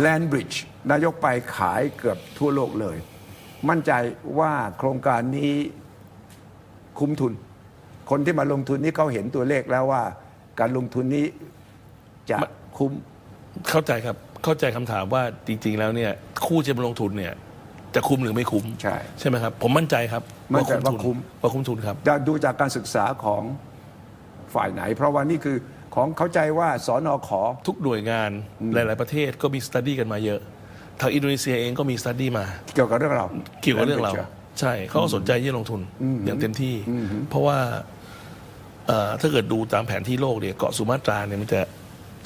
แลนบริดจ์นายกไปขายเกือบทั่วโลกเลย มั่นใจว่าโครงการนี้คุ้มทุน คนที่มาลงทุนนี้เขาเห็นตัวเลขแล้วว่า การลงทุนนี้จะคุ้มเข้าใจครับเข้าใจคำถามว่าจริง ๆ แล้วเนี่ย คู่จะมาลงทุนเนี่ย จะคุ้มหรือไม่คุ้มใช่ใช่ไหมครับ ผมมั่นใจครับมั่นใจว่าทุนคุ้มว่าคุ้มทุนครับจะดูจากการศึกษาของฝ่ายไหน เพราะว่านี่คือ ของเข้าใจว่าสอนอขอ ทุกหน่วยงานหลาย ๆ ประเทศก็มีสต u d ดี้กันมาเยอะ ทางอินโดนีเซียเองก็มีสต u d ดี้มา เกี่ยวกับเรื่องเราเกี่ยวกับเรื่องเรา Land Bridge ใช่เขาก็สนใจที่จะลงทุนอย่างเต็มที่ เพราะว่าเอ่อถ้าเกิดดูตามแผนที่โลกเนี่ยเกาะสุมาตราเนี่ยมันจะ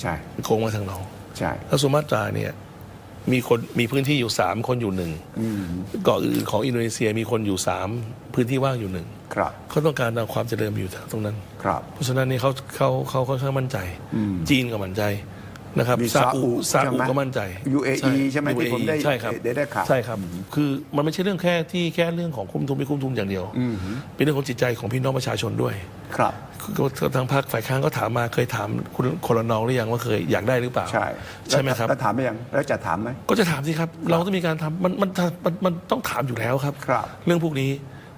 ใช่โค้งมาทางเราใช่แล้วสุมาตราเนี่ย มีคนมีพื้นที่อยู่สามคนอยู่หนึ่งเกาะอื่นของอินโดนีเซียมีคนอยู่สามพื้นที่ว่างอยู่หนึ่งครับเขาต้องการเอาความเจริญมาอยู่ตรงนั้น ครับ เพราะฉะนั้นนี่เขาเขาเขาค่อนข้างมั่นใจ จีนก็มั่นใจ นะครับมีซาซาอุอุซาใช่อุไหมก็มั่นใจ UAE ใช่ไหมที่ผมได้ใช่ครับได้ได้ข่าว ใช่ครับคือมันไม่ใช่เรื่องแค่ที่แค่เรื่องของคุ้มทุนไม่คุ้มทุนอย่างเดียว เป็นเรื่องของจิตใจของพี่น้องประชาชนด้วย ครับคือทางพรรคฝ่ายค้านก็ถามมาเคยถามคุณคนละนองหรือยังว่าเคยอยากได้หรือเปล่าใช่ใช่ไหมครับ แล้วถามไหมยังแล้วจะถามไหม ก็จะถามสิครับ เราต้องมีการทำมันมันมันมันต้องถามอยู่แล้วครับ ครับ เรื่องพวกนี้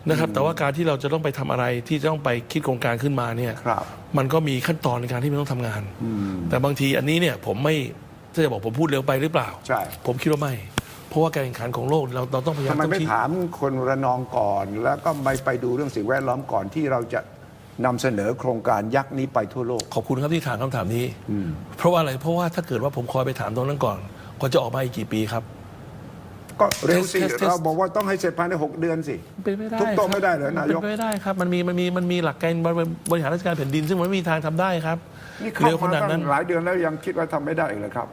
นะครับ แต่ว่าการที่เราจะต้องไปทำอะไรที่จะต้องไปคิดโครงการขึ้นมาเนี่ยครับ มันก็มีขั้นตอนในการที่มันต้องทำงานแต่บางทีอันนี้เนี่ยผมไม่ถ้าจะบอกผมพูดเร็วไปหรือเปล่า ใช่ ผมคิดว่าไม่ เพราะว่าการแข่งขันของโลกเราเราต้องพยายามทำไมต้องไม่คิด ถามคนระนองก่อน แล้วก็ไม่ไปดูเรื่องสิ่งแวดล้อมก่อนที่เราจะนำเสนอโครงการยักษ์นี้ไปทั่วโลก ขอบคุณครับที่ถามคำถามนี้ เพราะว่าอะไร เพราะว่าถ้าเกิดว่าผมคอยไปถามตรงนั้นก่อนก็จะออกมาอีกกี่ปีครับ ก็เร็วสิ Test- test- เราบอกว่าต้องให้เสร็จภายใน 6 เดือนสิ เป็นไม่ได้ทุกโต๊ะครับไม่ได้เหรอนายก เป็นไม่ได้ครับ มันมีมันมีมันมีหลักการบริหารราชการแผ่นดิน ซึ่งมันไม่มีทางทำได้ครับนี่เข้าเร็วขมานาดตั้นั้น งหลายเดือนแล้วยังคิดว่าทำไม่ได้อีกเหรอครับ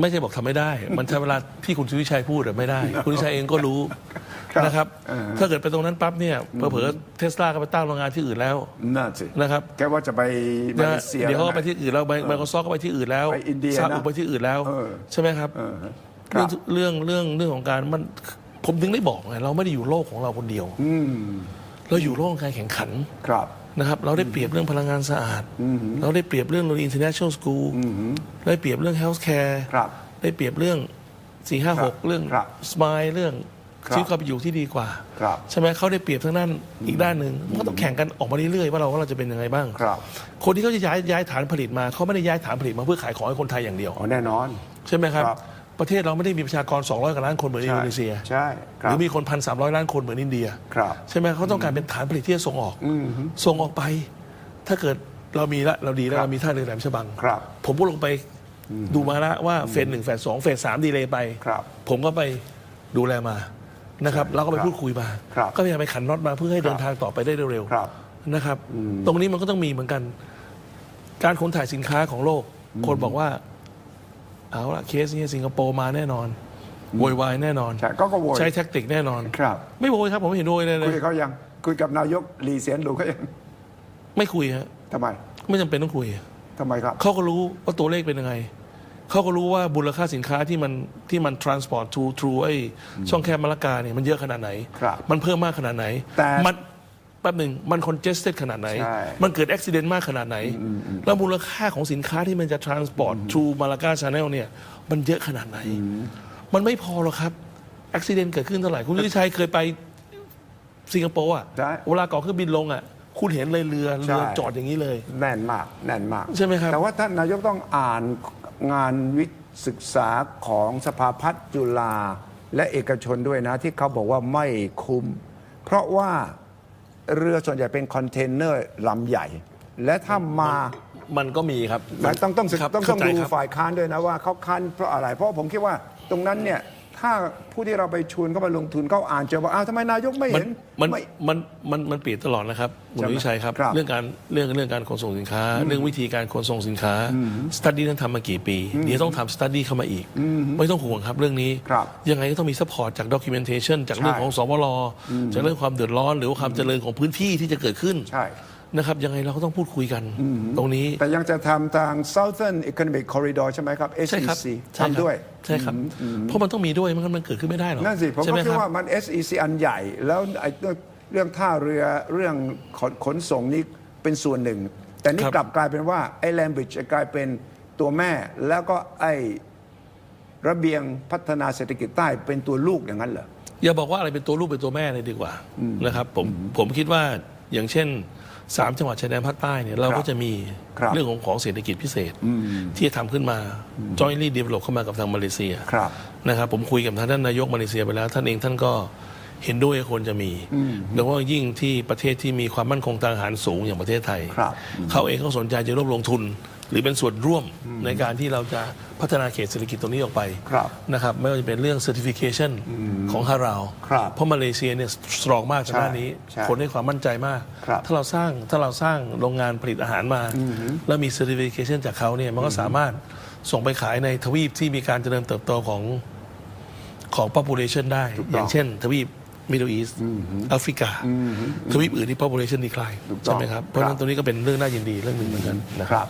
ไม่ใช่บอกทำไม่ได้ มันใช้เวลาที่คุณสุวิชัยพูดอะไม่ได้ คุณสุวิชัยเองก็รู้ครับนะครับ เออ ถ้าเกิดไปตรงนั้นปั๊บเนี่ยเผลอๆเทสลาก็ไปตั้งโรงงานที่อื่นแล้วน่าสินะครับ แกว่าจะไปมาเลนะเซียเดี๋ยวเขาก็ไปนะ ที่อื่นแล้วไมโครซอฟก็ไปที่อื่นแล้วไปอินเดียซาอุนะไปที่อื่นแล้ว เออใช่ไหมครับ เออครั เรื่อบงเรื่องเรื่องเรื่องของการมันผมถึงได้บอกไงเราไม่ได้อยู่โลกของเราคนเดียวอืมเราอยู่โลกของการแข่งขันครับนะครับ เราได้เปรียบเรื่องพลังงานสะอาด เราได้เปรียบเรื่องโรงเรียน international school ได้เปรียบเรื่อง health care ครับได้เปรียบเรื่อง4 5 6เรื่องครับ smile เรื่องครับชีวิตความเป็นอยู่ที่ดีกว่าครับใช่ไหมเขาได้เปรียบทั้งด้านอีกด้านหนึ่งมันก็ต้องแข่งกันออกมาเรื่อยๆว่าเราว่าเราจะเป็นยังไงบ้างครับ คนที่เขาจะย้ายย้ายฐานผลิตมาเขาไม่ได้ย้ายฐานผลิตมาเพื่อขายของให้คนไทยอย่างเดียวอ๋อแน่นอน ใช่ไหมครับครับ ประเทศเราไม่ได้มีประชากร 200กว่าล้านคนเหมือนอินโดนีเซีย ใช่คหรับ รือมีคนพันสามล้อยล้านคนเหมือนอินเดีย ครับ ใช่ไหมเขาต้องการเป็นฐานผลิตที่จะส่งออกส่งออกไป ถ้าเกิดเรามีละเราดีแล้วครับ เรามีท่าเรือแหลมฉบัง ครับ ผมก็ลงไปดูมาแล้วว่าเฟสหนึ่งเฟสสองเฟสสามดีเลยไป ครับผมก็ไปดูแลมานะครับเราก็ไปครับพูดคุยมา ครับก็พยายามไปขันน็อตมาเพื่อให้เดินทางต่อไปได้เร็วครับ ๆนะครับ ตรงนี้มันก็ต้องมีเหมือนกัน การขนถ่ายสินค้าของโลก คนบอกว่า เอาละเคสนี้สิงคโปร์มาแน่นอนโวยวายแน่นอน ใช่ก็ก็โวยใช้แท็กติกแน่นอน ครับ ไม่โวยครับผมไม่เห็นโวยเลยเลคุยยกับเขายังคุยกับนายกลีเซียนหลูก็ยังไม่คุยฮะทำไมไม่จำเป็นต้องคุย ทำไมครับ เขาก็รู้ว่าตัวเลขเป็นยังไง เขาก็รู้ว่ามูลค่าสินค้าที่มันที่มัน transport to through ไอ้ช่องแคบมะละกาเนี่ยมันเยอะขนาดไหน ครับมันเพิ่มมากขนาดไหน แต่ มันแป๊บหนึ่งมัน congested ขนาดไหน ใช่มันเกิดอุบิเหตุมากขนาดไหน แล้วมูลค่าของสินค้าที่มันจะ transport through มาลากา channel เนี่ย มันเยอะขนาดไหน มันไม่พอหรอกครับอุบิเหตุเกิดขึ้นเท่าไหร่ คุณวิชัยเคยไปสิงคโปร์อะใช่เวลาก่อนเครื่องบินลงอะคุณเห็นเลยเรือเรือใช่ จอดอย่างนี้เลย แน่นมาก แน่นมากใช่ไหมครับ แต่ว่าท่านนายกต้องอ่านงานวิศึกษาของสภาพัฒน์จุฬาและเอกชนด้วยนะ ที่เขาบอกว่าไม่คุ้ม เพราะว่า เรือส่วนใหญ่เป็นคอนเทนเนอร์ลำใหญ่ และถ้ามา มันก็มีครับ ต้องต้องศึกครับต้องต้องเข้าใจดูครับ ฝ่ายค้านด้วยนะว่าเขาค้านเพราะอะไร เพราะผมคิดว่าตรงนั้นเนี่ย ถ้าผู้ที่เราไปชวนเขามาลงทุนเขาอ่านเจอว่าอ้าวทำไมนายกไม่มันเห็นมันไม่ มันมันมันเปลี่ยนตลอดนะครับคุณใช่ไหมวิชัยครับ ครับเรื่องการเรื่องเรื่องการขนส่งสินค้า เรื่องวิธีการขนส่งสินค้าสตัดดี้นั้นทำมากี่ปี เดี๋ยวต้องทำสตัดดี้เข้ามาอีก ไม่ต้องห่วงครับเรื่องนี้ ครับยังไงก็ต้องมีซัพพอร์ตจากด็อกิเมนเทชันจากเรื่องใช่ของสวรจากเรื่องความเดือดร้อน หรือว่าความเจริญของพื้นที่ที่จะเกิดขึ้น ใช่ นะครับยังไงเราก็ต้องพูดคุยกันตรงนี้ แต่ยังจะทำทาง Southern Economic Corridor ใช่ไหมครับ ใช่ครับ SEC ใช่ครับ ทำด้วย ใช่ครับ เพราะมันต้องมีด้วยไมันมันเกิดขึ้นไม่ได้หรอกนั่นสิ ผมใช่ก็ไหมคิดรับ ว่ามัน SEC อันใหญ่ แล้วไอ้เรื่องเรื่องท่าเรือเรื่องขนขนส่งนี่เป็นส่วนหนึ่ง แต่นี่ครับ กลับกลายเป็นว่า ไอ้แลมบริดจ์กลายเป็นตัวแม่ แล้วก็ไอ้ระเบียงพัฒนาเศรษฐกิจใต้เป็นตัวลูกอย่างนั้นเหรอ อย่าบอกว่าอะไรเป็นตัวลูกเป็นตัวแม่เลยดีกว่านะครับผมผมคิดว่า อย่างเช่นสามจังหวัดชายแดนภาคใต้เนี่ยเราครัก็บจะมีครับเรื่องของของเศรษฐกิจพิเศษที่จะทำขึ้นมา jointly develop เข้ามากับทางมาเลเซียครับนะครับผมคุยกับท่านนายกมาเลเซียไปแล้ว ท่านเองท่านก็เห็นด้วยว่าควรจะมีโดยเฉพาะยิ่งที่ประเทศที่มีความมั่นคงทางอาหารสูงอย่างประเทศไทยครับเขาเองก็สนใจจะร่วมลงทุน หรือเป็นส่วนร่วมในการที่เราจะพัฒนาเขตเศรษฐกิจตรงนี้ออกไปครับนะครับไม่ว่าจะเป็นเรื่อง certification ของฮาราวครับเพราะมาเลเซียเนี่ยสตรองมากทางด้านนี้ ใช่คนให้ความมั่นใจมาก ครับถ้าเราสร้างถ้าเราสร้างโรงงานผลิตอาหารมา แล้วมี certification จากเขาเนี่ยมันก็สามารถส่งไปขายในทวีปที่มีการเจริญเติบโตของของ population ได้ ถูกต้องอย่างเช่น ทวีป Middle East แอฟริกา ทวีปอื่นที่ population decline ถูกต้องใช่ไหมครับ เพราะฉะนั้ครันบ ตรงนี้ก็เป็นเรื่องน่ายินดีเรื่องหนึ่งเหมือนกันนะ ครับ